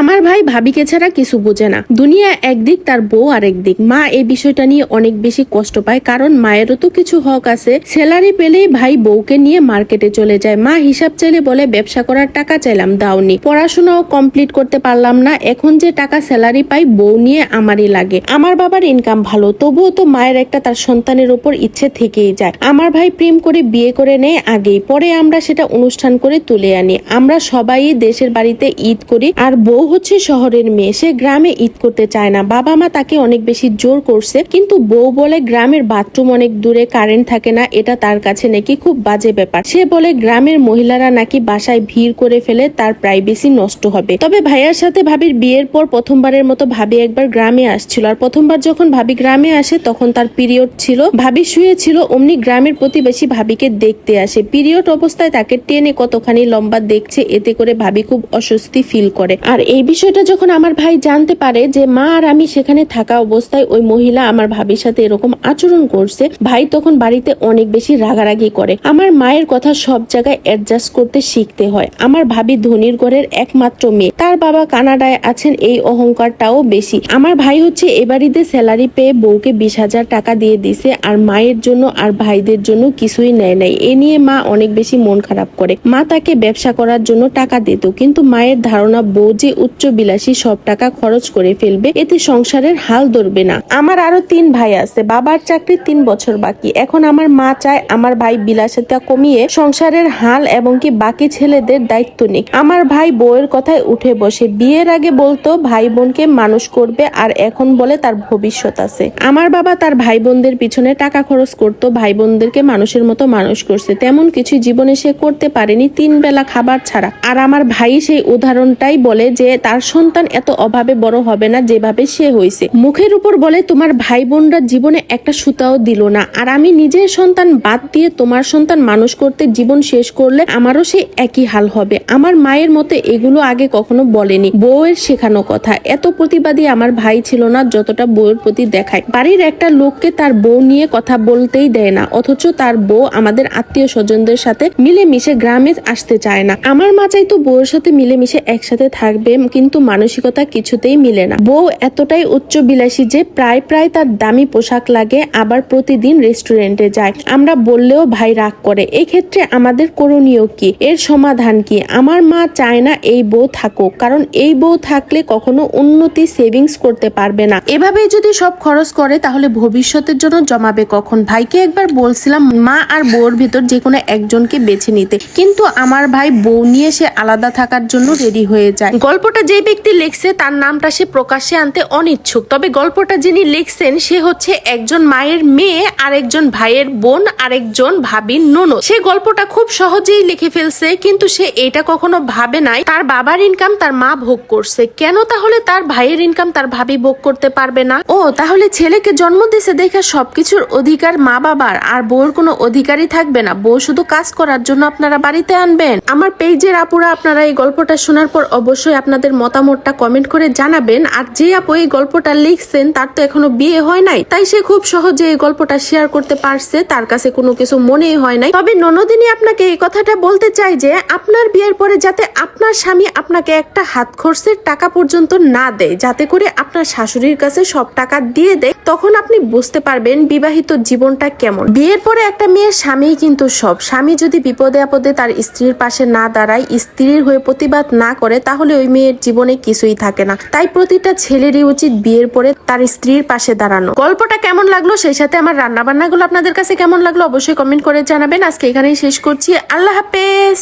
আমার ভাই ভাবিকে ছাড়া কিছু বোঝে না। দুনিয়া একদিক তার বউ আরেক দিক। মা এই বিষয়টা নিয়ে অনেক বেশি কষ্ট পায়, কারণ মায়েরও তো কিছু হক আছে। স্যালারি পেলেই ভাই বউকে নিয়ে মার্কেটে চলে যায়। মা হিসাব চাইলে বলে, ব্যবসা করার টাকা চাইলাম, দাওনি। পড়াশোনাও কমপ্লিট করতে পারলাম না। এখন যে টাকা স্যালারি পাই, বউ নিয়ে আমারই লাগে। আমার বাবার ইনকাম ভালো, তবুও তো মায়ের একটা তার সন্তানের উপর ইচ্ছে থেকেই যায়। আমার ভাই প্রেম করে বিয়ে করে নেয় আগেই, পরে আমরা সেটা অনুষ্ঠান করে তুলে আনি। আমরা সবাই দেশের বাড়িতে ঈদ করি, আর বউ হচ্ছে শহরের মেয়ে। সে গ্রামে ঈদ করতে চায় না। বাবা মা তাকে অনেক বেশি জোর করছে, কিন্তু বউ বলে গ্রামের বাথরুম অনেক দূরে, কারেন্ট থাকে না, এটা তার কাছে নাকি খুব বাজে ব্যাপার। সে বলে গ্রামের মহিলারা নাকি বাসায় ভিড় করে ফেলে, তার প্রাইভেসি নষ্ট হবে। তবে ভাইয়ার সাথে ভাবির বিয়ের পর প্রথমবারের মতো ভাবি একবার গ্রামে আসছিল। আর প্রথমবার যখন ভাবি গ্রামে আসে, তখন তার পিরিয়ড ছিল, ভাবি শুয়েছিল অমনি গ্রামের প্রতিবেশী ভাবিকে দেখতে আসে। পিরিয়ড অবস্থায় তাকে টেনে কতখানি লম্বা দেখছে, এতে করে ভাবি খুব অস্বস্তি ফিল করে। আর এই বিষয়টা যখন আমার ভাই জানতে পারে যে মা আর আমি সেখানে থাকা অবস্থায় ওই মহিলা আমার ভাবির সাথে এরকম আচরণ করছে, ভাই তখন বাড়িতে অনেক বেশি রাগারাগি করে। আমার মায়ের কথা সব জায়গায় অ্যাডজাস্ট করতে শিখতে হয়। আমার ভাবি ধনির ঘরের একমাত্র মেয়ে। তার বাবা কানাডায় আছেন, এই অহংকারটাও বেশি। আমার ভাই হচ্ছে এ বাড়িতে স্যালারি পেয়ে বউকে বিশ হাজার টাকা দিয়ে দিছে আর মায়ের জন্য আর ভাইদের জন্য কিছুই নেয় নাই। এ নিয়ে মা অনেক বেশি মন খারাপ করে। মা তাকে ব্যবসা করার জন্য টাকা দিত, কিন্তু মায়ের ধারণা বউ যে উচ্চ বিলাসী সব টাকা খরচ করে ফেলবে, এতে সংসারের হাল ধরবে না। আমার আরও তিন ভাই আছে, বাবার চাকরি তিন বছর বাকি। এখন আমার মা চায় আমার ভাই বিলাসিতা কমিয়ে সংসারের হাল এবং কি বাকি ছেলেদের দায়িত্ব নিক। আমার ভাই বউয়ের কথায় উঠে বসে, বিয়ের আগে বলতো ভাই বোনকে মানুষ করবে আর এখন বলে তার ভবিষ্যৎ আছে। আমার বাবা তার ভাই বোনদের পিছনে টাকা খরচ করতো, ভাই বোনদেরকে মানুষের মতো মানুষ করছে। তেমন কিছু জীবনে সে করতে পারেনি, তিন বেলা খাবার ছাড়া। আর আমার ভাই সেই উদাহরণটাই বলে যে তার সন্তান এত অভাবে বড় হবে না যেভাবে সে হয়েছে। মুখের উপর বলে, তোমার ভাই বোনরা জীবনে একটা সুতাও দিল না। আর আমি নিজের সন্তান বাদ দিয়ে তোমার সন্তান মানুষ করতে জীবন শেষ করলে আমারও সে একই হাল হবে। আমার মায়ের মতে এগুলো আগে কখনো বলেনি। বউয়ের শেখানো কথা। এত প্রতিবাদী আমার ভাই ছিল না যতটা বউয়ের প্রতি দেখায়। বাড়ির একটা লোককে তার বউ নিয়ে কথা বলতেই দেয় না। অথচ তার বউ আমাদের আত্মীয় স্বজনদের সাথে মিলেমিশে গ্রামে আসতে চায় না। আমার মা চাইতো বউয়ের সাথে মিলেমিশে একসাথে থাকবে কিন্তু মানসিকতা কিছুতেই মিলে না। বউ এতটাই উচ্চ বিলাসী যে প্রায় প্রায় তার দামি পোশাক লাগে, আবার প্রতিদিন রেস্টুরেন্টে যায়। আমরা বললেও ভাই রাগ করে। এই ক্ষেত্রে আমাদের করণীয় কি? এর সমাধান কি? আমার মা চায় না এই বউ থাকুক, কারণ এই বউ থাকলে কখনো উন্নতি সেভিংস করতে পারবে না। এভাবে যদি সব খরচ করে, তাহলে ভবিষ্যতের জন্য জমাবে কখন? ভাইকে একবার বলছিলাম, মা আর বউর ভিতর যে কোনো একজনকে বেছে নিতে। কিন্তু আমার ভাই বউ নিয়ে সে আলাদা থাকার জন্য রেডি হয়ে যায়। গল্পটা যে ব্যক্তি লিখছে, তার নামটা সে প্রকাশ্যে আনতে অনিচ্ছুক। তবে গল্পটা যিনি লিখছেন, সে হচ্ছে একজন মায়ের মেয়ে আর একজন ভাইয়ের বোন, আরেকজন ভাবির ননদ। সে গল্পটা খুব সহজেই লিখে ফেলছে, কিন্তু সে এটা কখনো ভাবে নাই, তার বাবার ইনকাম তার মা ভোগ করছে। কেন তাহলে তার ভাইয়ের ইনকাম তার ভাবি ভোগ করতে পারবে না? ও, তাহলে ছেলেকে জন্ম দিছে দেখে সবকিছুর অধিকার মা বাবার, আর বউর কোনো অধিকারই থাকবে না। বউ শুধু কাজ করার জন্য আপনারা বাড়িতে আনবেন। আমার পেজের আপুরা, আপনারা এই গল্পটা শোনার পর অবশ্যই আপনাদের মতামতটা কমেন্ট করে জানাবেন। আর যে আপু এই গল্পটা লিখছেন, তার তো এখনও বিয়ে হয় নাই। তাই সে খুব সহজে এই গল্পটা শেয়ার করতে পারছে। তার কাছে কোনো কিছু মনেই হয় নাই। তবে ননদিনী আপনাকে এই কথাটা বলতে চাই যে, আপনার বিয়ের পরে যাতে আপনার স্বামী আপনাকে একটা হাত খরচের টাকা পর্যন্ত না দেয়, যাতে করে আপনার শাশুড়ির কাছে সব টাকা দিয়ে দেয় তখন আপনি বুঝতে পারবেন বিবাহিত জীবনটা কেমন। বিয়ের পরে একটা মেয়ের স্বামী কিন্তু সব। স্বামী যদি বিপদে আপদে তার স্ত্রীর পাশে না দাঁড়ায়, স্ত্রীর হয়ে প্রতিবাদ না করে, তাহলে ওই মেয়ের জীবনে কিছুই থাকে না। তাই প্রতিটা ছেলেরই উচিত বিয়ের পরে তার স্ত্রীর পাশে দাঁড়ানো। গল্পটা কেমন লাগল সেই সাথে আমার রান্না বান্নাগুলো আপনাদের কাছে কেমন লাগল অবশ্যই কমেন্ট করে জানাবেন। আজকে এখানেই শেষ করছি। আল্লাহ হাফেজ!